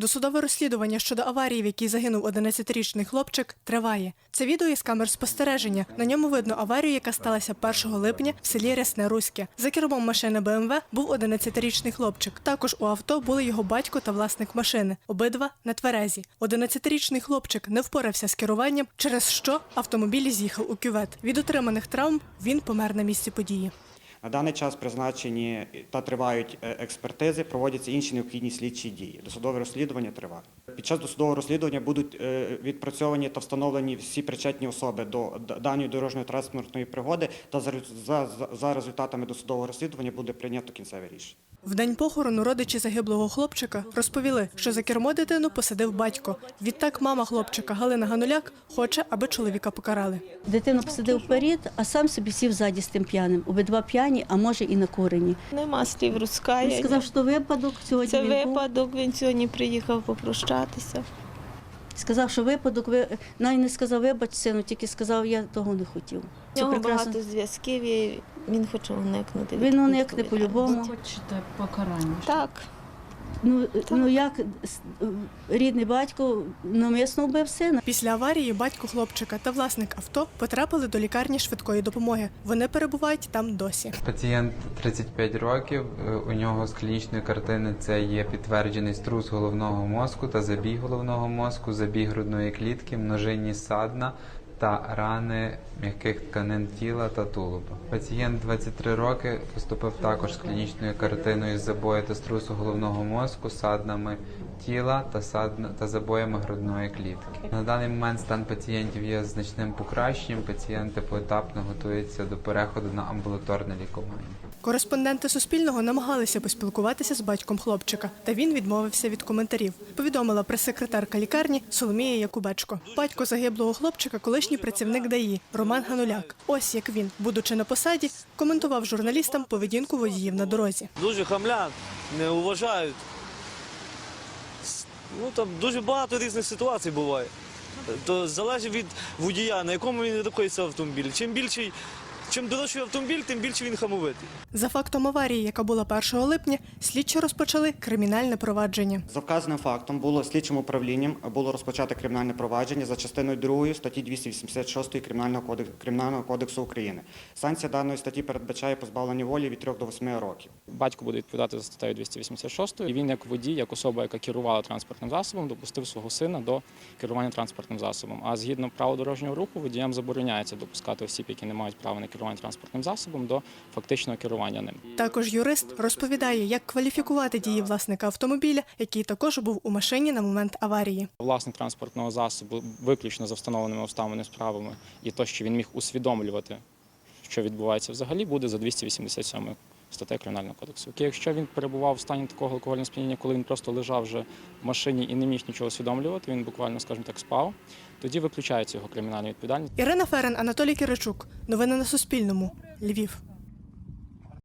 Досудове розслідування щодо аварії, в якій загинув 11-річний хлопчик, триває. Це відео із камер спостереження. На ньому видно аварію, яка сталася 1 липня в селі Рясне Руське. За кермом машини БМВ був 11-річний хлопчик. Також у авто були його батько та власник машини. Обидва на тверезі. 11-річний хлопчик не впорався з керуванням, через що автомобіль з'їхав у кювет. Від отриманих травм він помер на місці події. На даний час призначені та тривають е, експертизи, проводяться інші необхідні слідчі дії. Досудове розслідування триває. Під час досудового розслідування будуть е, відпрацьовані та встановлені всі причетні особи до даної дорожньої транспортної пригоди, та за, рез- за, за- за результатами досудового розслідування буде прийнято кінцеве рішення. В день похорону родичі загиблого хлопчика розповіли, що за кермо дитину посадив батько. Відтак мама хлопчика Галина Гануляк хоче, аби чоловіка покарали. Дитину посадив вперед, а сам собі сів ззаді з тим п'яним. Обидва п'яні, а може і накурені. Нема слів Він сказав, що випадок сьогодні Це він випадок, він сьогодні приїхав попрощатися. Сказав, що випадок, ви навіть не сказав вибач сину, тільки сказав, я того не хотів. У нього прекрасно. багато зв'язків і він хоче уникнути. Він уникне по-любому. Хочете покарання? Так. Ну, ну як рідний батько навмисно вбив сина. Після аварії батько хлопчика та власник авто потрапили до лікарні швидкої допомоги. Вони перебувають там досі. Пацієнт 35 років. У нього з клінічної картини це є підтверджений струс головного мозку та забій головного мозку, забій грудної клітки, множинні садна та рани м'яких тканин тіла та тулуба. Пацієнт 23 роки поступив також з клінічною картиною забою та струсу головного мозку, саднами тіла та садна та забоями грудної клітки. На даний момент стан пацієнтів є значним покращенням. Пацієнти поетапно готуються до переходу на амбулаторне лікування. Кореспонденти Суспільного намагалися поспілкуватися з батьком хлопчика, та він відмовився від коментарів. Повідомила прес-секретарка лікарні Соломія Якубечко. Батько загиблого хлопчика, колишній працівник ДАІ Роман Гануляк. Ось як він, будучи на посаді, коментував журналістам поведінку водіїв на дорозі. дуже хамлять, не вважають. С- Ну там дуже багато різних ситуацій буває. То залежить від водія, на якому він рухається автомобіль. Чим більший, чим дорожчий автомобіль, тим більше він хамовитий. За фактом аварії, яка була 1 липня, слідчі розпочали кримінальне провадження. За вказаним фактом було слідчим управлінням було розпочато кримінальне провадження за частиною 2 статті 286 Кримінального кодексу, Кримінального кодексу України. Санкція даної статті передбачає позбавлення волі від 3 до 8 років. Батько буде відповідати за статтею 286, і він як водій, як особа, яка керувала транспортним засобом, допустив свого сина до керування транспортним засобом. А згідно правил дорожнього руху, водіям забороняється допускати осіб, які не мають права на керування транспортним засобом, до фактичного керування ним. Також юрист розповідає, як кваліфікувати дії власника автомобіля, який також був у машині на момент аварії. Власник транспортного засобу виключно за встановленими обставинами справами і то, що він міг усвідомлювати, що відбувається взагалі, буде за 287 статтею Кримінального кодексу. Якщо він перебував в стані такого алкогольного сп'яніння, коли він просто лежав вже в машині і не міг нічого усвідомлювати, він буквально, скажімо так, спав, тоді виключається його кримінальна відповідальність. Ірина Ферен, Анатолій Киричук. Новини на Суспільному. Львів.